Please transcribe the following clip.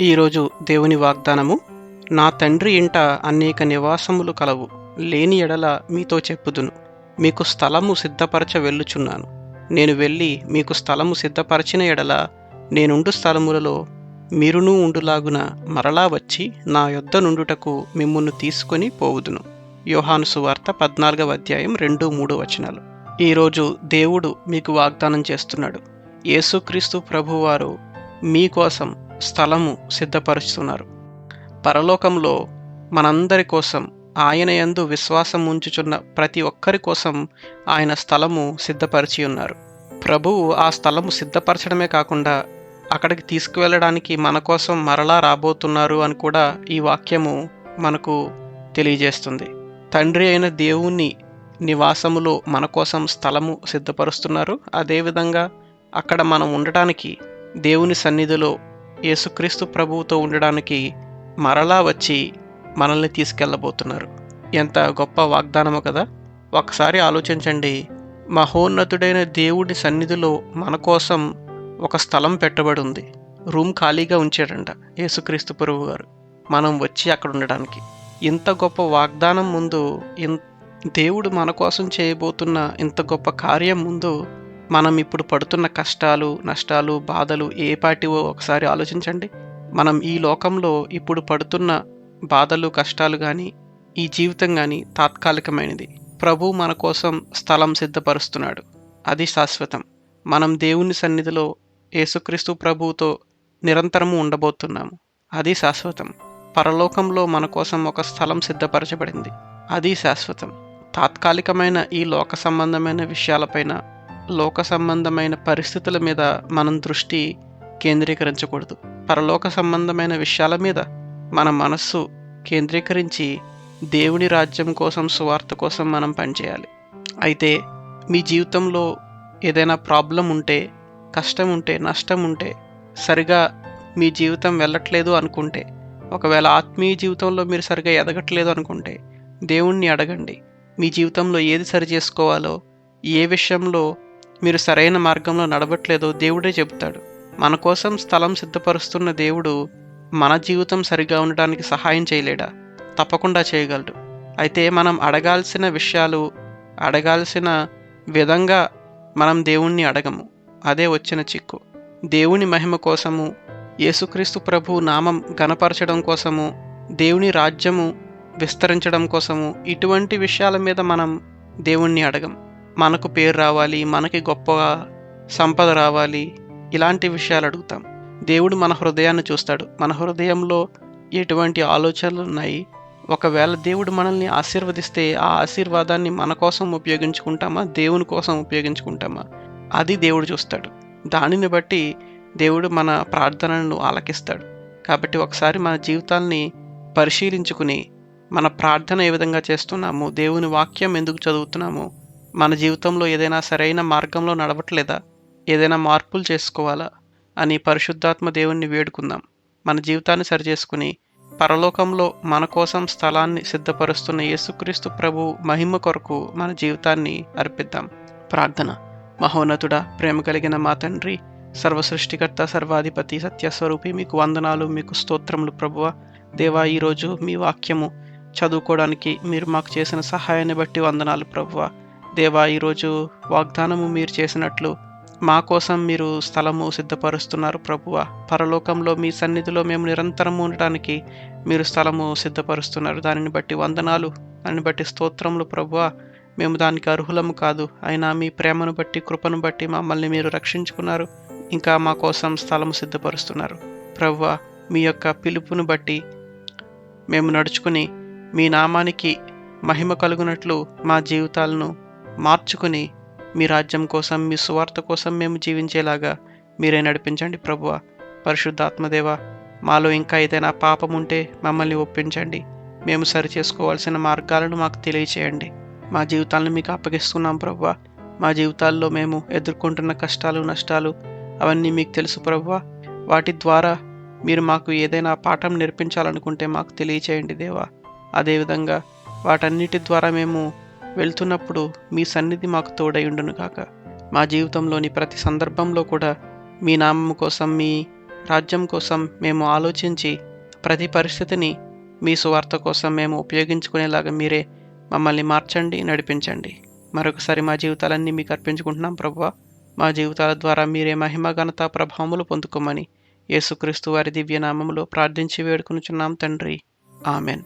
ఈరోజు దేవుని వాగ్దానము నా తండ్రి ఇంట అనేక నివాసములు కలవు లేని ఎడల మీతో చెప్పుదును. మీకు స్థలము సిద్ధపరచ వెళ్ళుచున్నాను. నేను వెళ్ళి మీకు స్థలము సిద్ధపరచిన ఎడల నేనుండు స్థలములలో మీరును ఉండులాగున మరలా వచ్చి నా యొద్ద నుండుటకు మిమ్మును తీసుకొని పోవుదును. యోహాను సువార్త పద్నాలుగవ అధ్యాయం రెండు మూడు వచనాలు. ఈరోజు దేవుడు మీకు వాగ్దానం చేస్తున్నాడు. యేసుక్రీస్తు ప్రభువారు మీకోసం స్థలము సిద్ధపరుస్తున్నారు. పరలోకంలో మనందరి కోసం ఆయన యందు విశ్వాసం ఉంచుచున్న ప్రతి ఒక్కరి కోసం ఆయన స్థలము సిద్ధపరిచి ఉన్నారు. ప్రభువు ఆ స్థలము సిద్ధపరచడమే కాకుండా అక్కడికి తీసుకువెళ్ళడానికి మన కోసం మరలా రాబోతున్నారు అని కూడా ఈ వాక్యము మనకు తెలియజేస్తుంది. తండ్రి అయిన దేవుని నివాసములో మన కోసం స్థలము సిద్ధపరుస్తున్నారు. అదేవిధంగా అక్కడ మనం ఉండటానికి దేవుని సన్నిధిలో యేసుక్రీస్తు ప్రభువుతో ఉండడానికి మరలా వచ్చి మనల్ని తీసుకెళ్ళబోతున్నారు. ఎంత గొప్ప వాగ్దానము కదా. ఒకసారి ఆలోచించండి. మహోన్నతుడైన దేవుడి సన్నిధిలో మన కోసం ఒక స్థలం పెట్టబడి ఉంది రూమ్ ఖాళీగా ఉంచాడంట యేసుక్రీస్తు ప్రభు గారు మనం వచ్చి అక్కడ ఉండడానికి. ఇంత గొప్ప వాగ్దానం ముందు ఇన్ దేవుడు మన కోసం చేయబోతున్న ఇంత గొప్ప కార్యం ముందు మనం ఇప్పుడు పడుతున్న కష్టాలు నష్టాలు బాధలు ఏ పాటివో ఒకసారి ఆలోచించండి. మనం ఈ లోకంలో ఇప్పుడు పడుతున్న బాధలు కష్టాలు కానీ ఈ జీవితం కానీ తాత్కాలికమైనది. ప్రభు మన కోసం స్థలం సిద్ధపరుస్తున్నాడు. అది శాశ్వతం. మనం దేవుని సన్నిధిలో యేసుక్రీస్తు ప్రభువుతో నిరంతరము ఉండబోతున్నాము. అది శాశ్వతం. పరలోకంలో మన కోసం ఒక స్థలం సిద్ధపరచబడింది. అది శాశ్వతం. తాత్కాలికమైన ఈ లోక సంబంధమైన విషయాలపైన లోక సంబంధమైన పరిస్థితుల మీద మనం దృష్టి కేంద్రీకరించకూడదు. పరలోక సంబంధమైన విషయాల మీద మన మనస్సు కేంద్రీకరించి దేవుని రాజ్యం కోసం సువార్త కోసం మనం పనిచేయాలి. అయితే మీ జీవితంలో ఏదైనా ప్రాబ్లం ఉంటే కష్టం ఉంటే నష్టం ఉంటే సరిగా మీ జీవితం వెళ్ళట్లేదు అనుకుంటే ఒకవేళ ఆత్మీయ జీవితంలో మీరు సరిగా ఎదగట్లేదు అనుకుంటే దేవుణ్ణి అడగండి. మీ జీవితంలో ఏది సరి చేసుకోవాలో ఏ విషయంలో మీరు సరైన మార్గంలో నడవట్లేదో దేవుడే చెబుతాడు. మన కోసం స్థలం సిద్ధపరుస్తున్న దేవుడు మన జీవితం సరిగా ఉండడానికి సహాయం చేయలేడా? తప్పకుండా చేయగలడు. అయితే మనం అడగాల్సిన విషయాలు అడగాల్సిన విధంగా మనం దేవుణ్ణి అడగము. అదే వచ్చిన చిక్కు. దేవుని మహిమ కోసము యేసుక్రీస్తు ప్రభు నామం గణపరచడం కోసము దేవుని రాజ్యము విస్తరించడం కోసము ఇటువంటి విషయాల మీద మనం దేవుణ్ణి అడగం. మనకు పేరు రావాలి మనకి గొప్ప సంపద రావాలి ఇలాంటి విషయాలు అడుగుతాం. దేవుడు మన హృదయాన్ని చూస్తాడు. మన హృదయంలో ఎటువంటి ఆలోచనలు ఉన్నాయి? ఒకవేళ దేవుడు మనల్ని ఆశీర్వదిస్తే ఆ ఆశీర్వాదాన్ని మన కోసం ఉపయోగించుకుంటామా? దేవుని కోసం ఉపయోగించుకుంటామా? అది దేవుడు చూస్తాడు. దానిని బట్టి దేవుడు మన ప్రార్థనలను ఆలకిస్తాడు. కాబట్టి ఒకసారి మన జీవితాల్ని పరిశీలించుకుని మన ప్రార్థన ఏ విధంగా చేస్తున్నాము? దేవుని వాక్యం ఎందుకు చదువుతున్నాము? మన జీవితంలో ఏదైనా సరైన మార్గంలో నడవట్లేదా? ఏదైనా మార్పులు చేసుకోవాలా? అని పరిశుద్ధాత్మ దేవుణ్ణి వేడుకుందాం. మన జీవితాన్ని సరిచేసుకుని పరలోకంలో మన కోసం స్థలాన్ని సిద్ధపరుస్తున్న యేసుక్రీస్తు ప్రభు మహిమ కొరకు మన జీవితాన్ని అర్పిద్దాం. ప్రార్థన. మహోన్నతుడా ప్రేమ కలిగిన మా తండ్రి సర్వసృష్టికర్త సర్వాధిపతి సత్యస్వరూపి మీకు వందనాలు మీకు స్తోత్రములు ప్రభువ. దేవా ఈరోజు మీ వాక్యము చదువుకోవడానికి మీరు మాకు చేసిన సహాయాన్ని బట్టి వందనాలు ప్రభువ. దేవా ఈరోజు వాగ్దానము మీరు చేసినట్లు మా కోసం మీరు స్థలము సిద్ధపరుస్తున్నారు ప్రభువ. పరలోకంలో మీ సన్నిధిలో మేము నిరంతరము ఉండటానికి మీరు స్థలము సిద్ధపరుస్తున్నారు. దానిని బట్టి వందనాలు దాన్ని బట్టి స్తోత్రములు ప్రభువ. మేము దానికి అర్హులము కాదు. అయినా మీ ప్రేమను బట్టి కృపను బట్టి మమ్మల్ని మీరు రక్షించుకున్నారు. ఇంకా మా కోసం స్థలము సిద్ధపరుస్తున్నారు. ప్రభువ మీ యొక్క పిలుపును బట్టి మేము నడుచుకుని మీ నామానికి మహిమ కలుగునట్లు మా జీవితాలను మార్చుకుని మీ రాజ్యం కోసం మీ సువార్త కోసం మేము జీవించేలాగా మీరే నడిపించండి ప్రభువ. పరిశుద్ధాత్మదేవ మాలో ఇంకా ఏదైనా పాపం ఉంటే మమ్మల్ని ఒప్పించండి. మేము సరి చేసుకోవాల్సిన మార్గాలను మాకు తెలియచేయండి. మా జీవితాలను మీకు అప్పగిస్తున్నాం ప్రభువ. మా జీవితాల్లో మేము ఎదుర్కొంటున్న కష్టాలు నష్టాలు అవన్నీ మీకు తెలుసు ప్రభువ. వాటి ద్వారా మీరు మాకు ఏదైనా పాఠం నేర్పించాలనుకుంటే మాకు తెలియచేయండి దేవా. అదేవిధంగా వాటన్నిటి ద్వారా మేము వెళ్తున్నప్పుడు మీ సన్నిధి మాకు తోడైండును కాక మా జీవితంలోని ప్రతి సందర్భంలో కూడా మీ నామం కోసం మీ రాజ్యం కోసం మేము ఆలోచించి ప్రతి పరిస్థితిని మీ సువార్త కోసం మేము ఉపయోగించుకునేలాగా మీరే మమ్మల్ని మార్చండి నడిపించండి. మరొకసారి మా జీవితాలన్నీ మీకు అర్పించుకుంటున్నాం ప్రభువ. మా జీవితాల ద్వారా మీరే మహిమ ఘనత ప్రభావములు పొందుకోమని యేసుక్రీస్తు వారి దివ్యనామములో ప్రార్థించి వేడుకునుచున్నాం తండ్రి. ఆమెన్.